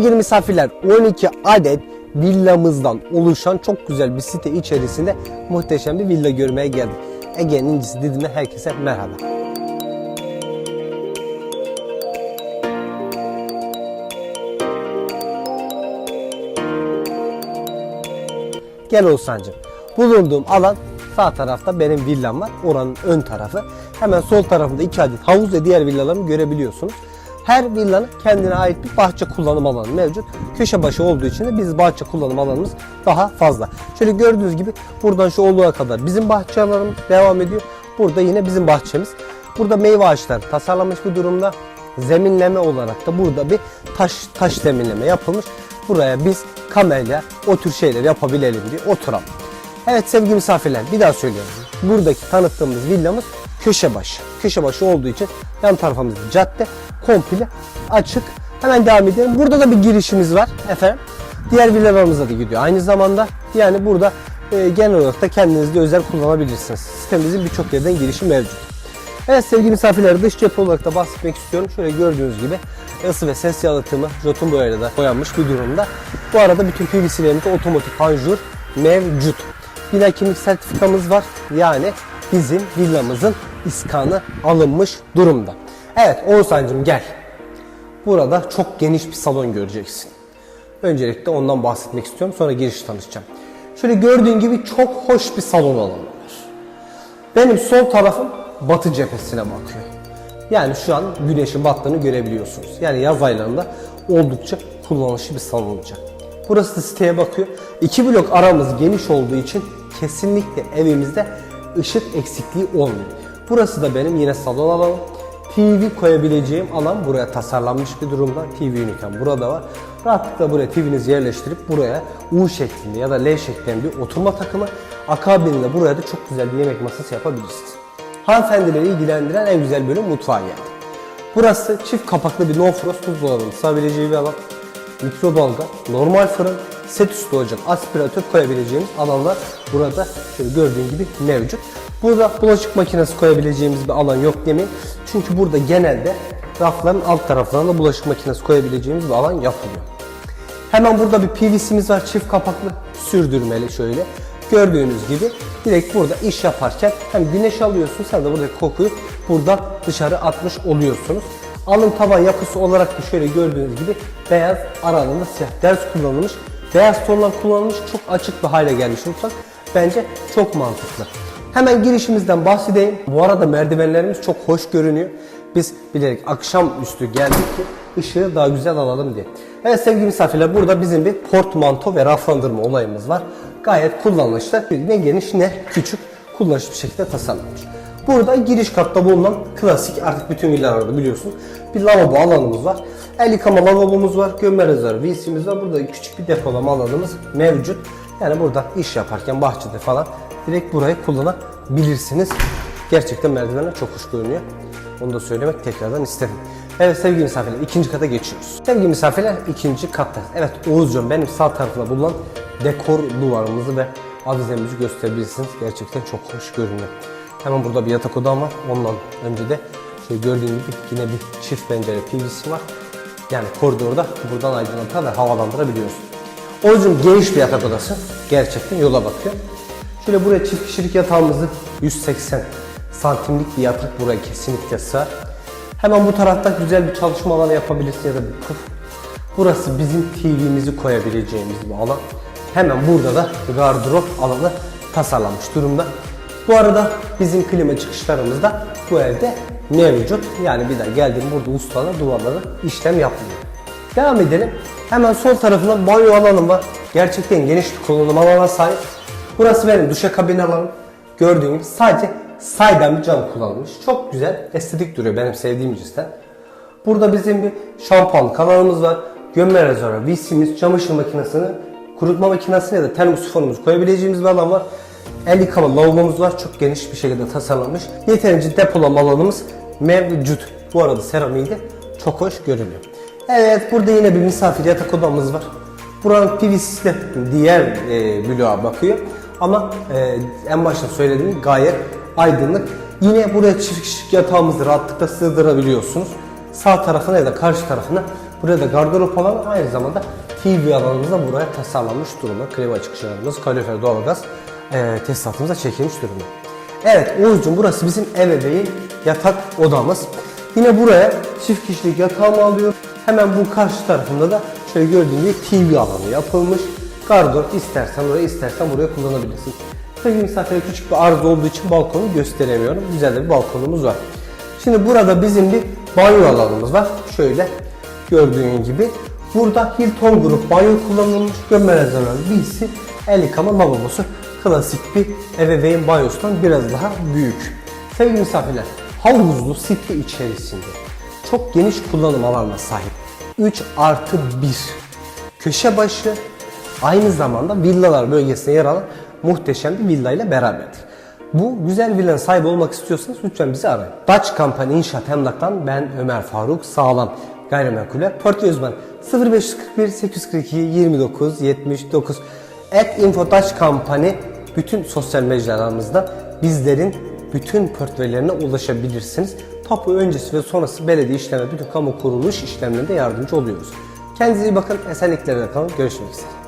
Sevgili misafirler 12 adet villamızdan oluşan çok güzel bir site içerisinde muhteşem bir villa görmeye geldik. Ege'nin incisi Didim'e herkese merhaba. Gel Oğuzhan'cığım. Bulunduğum alan sağ tarafta benim villam var. Oranın ön tarafı. Hemen sol tarafında iki adet havuz ve diğer villalarımı görebiliyorsunuz. Her villanın kendine ait bir bahçe kullanım alanı mevcut. Köşe başı olduğu için de biz bahçe kullanım alanımız daha fazla. Şöyle gördüğünüz gibi buradan şu oluğa kadar bizim bahçe alanımız devam ediyor. Burada yine bizim bahçemiz. Burada meyve ağaçları tasarlanmış bir durumda. Zeminleme olarak da burada bir taş taş zeminleme yapılmış. Buraya biz kamelya o tür şeyler yapabilelim diye oturalım. Evet sevgili misafirler bir daha söylüyorum. Buradaki tanıttığımız villamız köşe başı. Köşe başı olduğu için yan tarafımızda cadde komple açık. Hemen devam edelim. Burada da bir girişimiz var efendim. Diğer villalarımıza da gidiyor. Aynı zamanda yani burada e, genel olarak da kendiniz de özel kullanabilirsiniz. Sitemizin birçok yerden girişi mevcut. Evet sevgili misafirler dış cephe olarak da bahsetmek istiyorum. Şöyle gördüğünüz gibi ısı ve ses yalıtımı jotun boyayla da boyanmış bir durumda. Bu arada bütün PVC'lerimizde otomatik panjur mevcut. Bina kimlik sertifikamız var. Yani bizim villamızın iskanı alınmış durumda. Evet Oğuzhan'cığım gel. Burada çok geniş bir salon göreceksin. Öncelikle ondan bahsetmek istiyorum. Sonra giriş tanışacağım. Şöyle gördüğün gibi çok hoş bir salon alanı var. Benim sol tarafım batı cephesine bakıyor. Yani şu an güneşin battığını görebiliyorsunuz. Yani yaz aylarında oldukça kullanışlı bir salon olacak. Burası da siteye bakıyor. İki blok aramız geniş olduğu için kesinlikle evimizde ışık eksikliği olmuyor. Burası da benim yine salon alanım. TV koyabileceğim alan buraya tasarlanmış bir durumda. TV üniten burada var. Rahatlıkla buraya TV'nizi yerleştirip buraya U şeklinde ya da L şeklinde bir oturma takımı akabinde buraya da çok güzel bir yemek masası yapabilirsiniz. Hanımefendileri ilgilendiren en güzel bölüm mutfağa geldi. Burası çift kapaklı bir no frost buzdolabının sığabileceği bir alan. Mikrodalga, normal fırın, set üstü ocak, aspiratör koyabileceğimiz alanlar burada şöyle gördüğün gibi mevcut. Burada bulaşık makinesi koyabileceğimiz bir alan yok demeyin. Çünkü burada genelde rafların alt taraflarında bulaşık makinesi koyabileceğimiz bir alan yapılıyor. Hemen burada bir PVC'miz var çift kapaklı sürdürmeli şöyle. Gördüğünüz gibi direkt burada iş yaparken hem güneş alıyorsunuz hem de buradaki kokuyu buradan dışarı atmış oluyorsunuz. Alın taban yapısı olarak da şöyle gördüğünüz gibi beyaz aralığında siyah ders kullanılmış. Beyaz tonlar kullanılmış çok açık bir hale gelmiş mutfak. Bence çok mantıklı. Hemen girişimizden bahsedeyim. Bu arada merdivenlerimiz çok hoş görünüyor. Biz bilerek akşamüstü geldik ki ışığı daha güzel alalım diye. Evet sevgili misafirler burada bizim bir portmanto ve raflandırma olayımız var. Gayet kullanışlı. Ne geniş ne küçük kullanışlı bir şekilde tasarlanmış. Burada giriş katta bulunan klasik artık bütün villalarda biliyorsun bir lavabo alanımız var. El yıkama lavabomuz var. Gömme rezervi VC'miz var. Burada küçük bir depolama alanımız mevcut. Yani burada iş yaparken bahçede falan direkt burayı kullanabilirsiniz. Gerçekten merdivenler çok hoş görünüyor. Onu da söylemek tekrardan istedim. Evet sevgili misafirler ikinci kata geçiyoruz. Sevgili misafirler ikinci katta. Evet Oğuzcan benim sağ tarafında bulunan dekor duvarımızı ve avizemizi gösterebilirsiniz. Gerçekten çok hoş görünüyor. Hemen burada bir yatak odam var. Ondan önce de şöyle gördüğünüz gibi yine bir çift pencere PVC var. Yani koridorda buradan aydınlatan ve havalandırabiliyorsun. Oğuzcum geniş bir yatak odası. Gerçekten yola bakıyor. Şöyle buraya çift kişilik yatağımızı 180 santimlik bir yatak buraya kesinlikle sığar. Hemen bu tarafta güzel bir çalışma alanı yapabilirsin ya da bir puf. Burası bizim TV'mizi koyabileceğimiz bir alan. Hemen burada da gardırop alanı tasarlanmış durumda. Bu arada bizim klima çıkışlarımız da bu evde mevcut. Yani bir daha geldiğim burada ustalar duvarlara işlem yapmıyor. Devam edelim. Hemen sol tarafında banyo alanım var. Gerçekten geniş bir kullanım alanına sahip. Burası benim duşakabin alanım. Gördüğün gibi sadece saydam bir cam kullanılmış. Çok güzel, estetik duruyor benim sevdiğim cinsten. Burada bizim bir şampuan kanalımız var. Gömme rezervi, VC'miz, çamaşır makinesini, kurutma makinesini ya da termosifonumuzu koyabileceğimiz bir alan var. El yıkama lavabomuz var. Çok geniş bir şekilde tasarlanmış. Yeterince depolama alanımız mevcut. Bu arada seramiği çok hoş görünüyor. Evet burada yine bir misafir yatak odamız var. Buranın PVC'si diğer e, bloğa bakıyor. Ama e, en başta söylediğim gayet aydınlık. Yine buraya çift kişilik yatağımızı rahatlıkla sığdırabiliyorsunuz. Sağ tarafına ya da karşı tarafına Burada gardırop alanı aynı zamanda TV alanımız da buraya tasarlanmış durumda. Klima çıkışlarımız, kalorifer, doğalgaz e, tesisatımıza çekilmiş durumda. Evet Oğuzcuğum burası bizim ebeveyn yatak odamız. Yine buraya çift kişilik yatağımı alıyor. Hemen bu karşı tarafında da şöyle gördüğün gibi TV alanı yapılmış. Gardırop istersen oraya istersen buraya kullanabilirsin. Sevgili misafirler küçük bir arz olduğu için balkonu gösteremiyorum. Güzel de bir balkonumuz var. Şimdi burada bizim bir banyo alanımız var. Şöyle gördüğün gibi. Burada Hilton Group banyo kullanılmış. Gömmelezden birisi el yıkama lavabosu. Klasik bir ebeveyn banyosundan biraz daha büyük. Sevgili misafirler, havuzlu site içerisinde çok geniş kullanım alanına sahip. 3 artı 1 köşe başı aynı zamanda villalar bölgesine yer alan muhteşem bir villa ile beraberdir. Bu güzel villanın sahibi olmak istiyorsanız lütfen bizi arayın. Dutch Company İnşaat Emlak'tan ben Ömer Faruk Sağlam gayrimenkuller portföy uzmanı 0541 842 29 79 at info Dutch Company bütün sosyal mecralarımızda bizlerin bütün portföylerine ulaşabilirsiniz. Tapu öncesi ve sonrası belediye işlemleri, bütün kamu kuruluş işlemlerinde yardımcı oluyoruz. Kendinize iyi bakın, esenliklerle kalın. Görüşmek üzere.